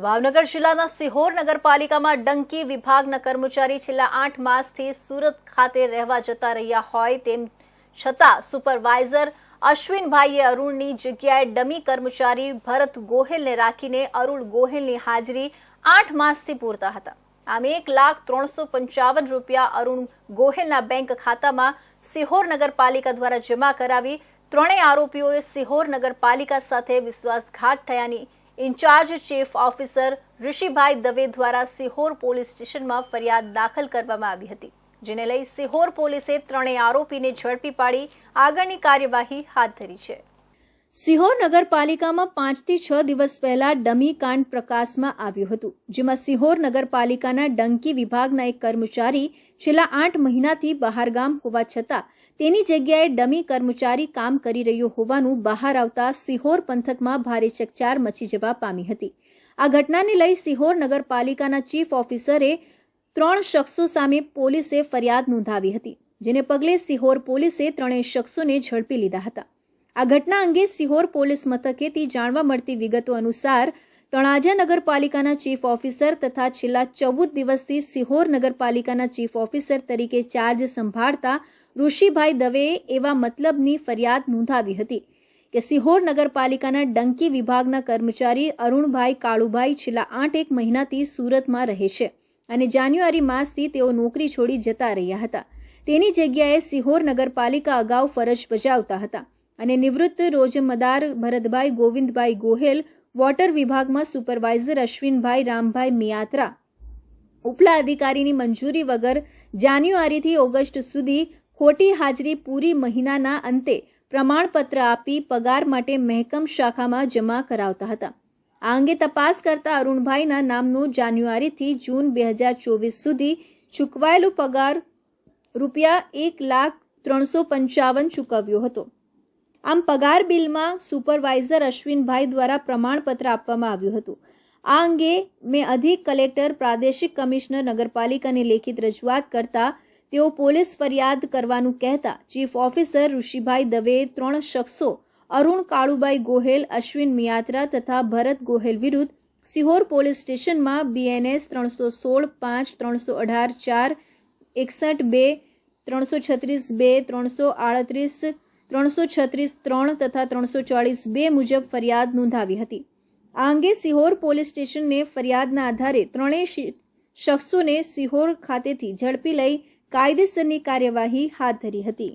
ભાવનગર જિલ્લાના સિહોર નગરપાલિકામાં ડંકી વિભાગના કર્મચારી છેલ્લા આઠ માસથી સુરત ખાતે રહેવા જતા રહ્યા હોય તેમ છતાં સુપરવાઇઝર અશ્વિનભાઈએ અરુણની જગ્યાએ ડમી કર્મચારી ભરત ગોહેલને રાખીને અરુણ ગોહેલની હાજરી આઠ માસથી પૂરતા હતા. આમ એક લાખ ત્રણસો પંચાવન રૂપિયા અરુણ ગોહેલના બેંક ખાતામાં સિહોર નગરપાલિકા દ્વારા જમા કરાવી ત્રણેય આરોપીઓએ સિહોર નગરપાલિકા સાથે વિશ્વાસઘાત થયાની in-charge chief officer Rishibhai Dave દ્વારા સિહોર પોલીસ સ્ટેશનમાં ફરિયાદ દાખલ કરવામાં આવી હતી, જેને લઈ સિહોર પોલીસે ત્રણેય આરોપીને ઝડપી પાડી આગળની કાર્યવાહી હાથ ધરી છે. સિહોર નગરપાલિકામાં પાંચથી છ દિવસ પહેલા ડમી કાંડ પ્રકાશમાં આવ્યું હતું, જેમાં સિહોર નગરપાલિકાના ડંકી વિભાગના એક કર્મચારી છેલ્લા આઠ મહિનાથી બહારગામ હોવા છતાં તેની જગ્યાએ ડમી કર્મચારી કામ કરી રહ્યો હોવાનું બહાર આવતા સિહોર પંથકમાં ભારે ચકચાર મચી જવા પામી હતી. આ ઘટનાને લઈ સિહોર નગરપાલિકાના ચીફ ઓફિસરે ત્રણ શખ્સો સામે પોલીસે ફરિયાદ નોંધાવી હતી, જેને પગલે સિહોર પોલીસે ત્રણેય શખ્સોને ઝડપી લીધા હતા. આ ઘટના અંગે સિહોર પોલીસ મથકેથી જાણવા મળતી વિગતો અનુસાર તણાજા નગરપાલિકાના ચીફ ઓફિસર તથા છેલ્લા ચૌદ દિવસથી સિહોર નગરપાલિકાના ચીફ ઓફિસર તરીકે ચાર્જ સંભાળતા ઋષિભાઈ દવેએ એવા મતલબની ફરિયાદ નોંધાવી હતી કે સિહોર નગરપાલિકાના ડંકી વિભાગના કર્મચારી અરુણભાઈ કાળુભાઈ છેલ્લા આઠ એક મહિનાથી સુરતમાં રહે છે અને જાન્યુઆરી માસથી તેઓ નોકરી છોડી જતા રહ્યા હતા. તેની જગ્યાએ સિહોર નગરપાલિકા અગાઉ ફરજ બજાવતા હતા. અને નિવૃત્ત રોજમદાર ભરતભાઈ ગોવિંદભાઈ ગોહેલ, વોટર વિભાગમાં સુપરવાઇઝર અશ્વિનભાઈ રામભાઈ મિયાત્રા. ઉપલા અધિકારીની મંજૂરી વગર જાન્યુઆરીથી ઓગસ્ટ સુધી ખોટી હાજરી પૂરી મહિનાના અંતે પ્રમાણપત્ર આપી પગાર માટે મહેકમ શાખામાં જમા કરાવતા હતા. આ અંગે તપાસ કરતા અરુણભાઈના નામનું જાન્યુઆરીથી જૂન બે હજાર ચોવીસ સુધી ચૂકવાયેલો પગાર રૂપિયા એક લાખ ત્રણસો પંચાવન ચૂકવ્યો હતો. આમ પગાર બિલમાં સુપરવાઇઝર અશ્વિનભાઈ દ્વારા પ્રમાણપત્ર આપવામાં આવ્યું હતું. આ અંગે મેં અધિક કલેક્ટર, પ્રાદેશિક કમિશનર, નગરપાલિકાને લેખિત રજૂઆત કરતા તેઓ પોલીસ ફરિયાદ કરવાનું કહેતા ચીફ ઓફિસર ઋષિભાઈ દવેએ ત્રણ શખ્સો, અરુણ કાળુભાઈ ગોહેલ, અશ્વિન મિયાત્રા તથા ભરત ગોહેલ વિરુદ્ધ સિહોર પોલીસ સ્ટેશનમાં બીએનએસ ત્રણસો સોળ પાંચ ત્રણસો અઢાર ચાર એકસઠ બે ત્રણસો છત્રીસ બે ત્રણસો આડત્રીસ ત્રણસો છત્રીસ ત્રણ તથા ત્રણસો ચાળીસ બે મુજબ ફરિયાદ નોંધાવી હતી. આ અંગે સિહોર પોલીસ સ્ટેશનને ફરિયાદના આધારે ત્રણેય શખ્સોને સિહોર ખાતેથી ઝડપી લઈ કાયદેસરની કાર્યવાહી હાથ ધરી હતી.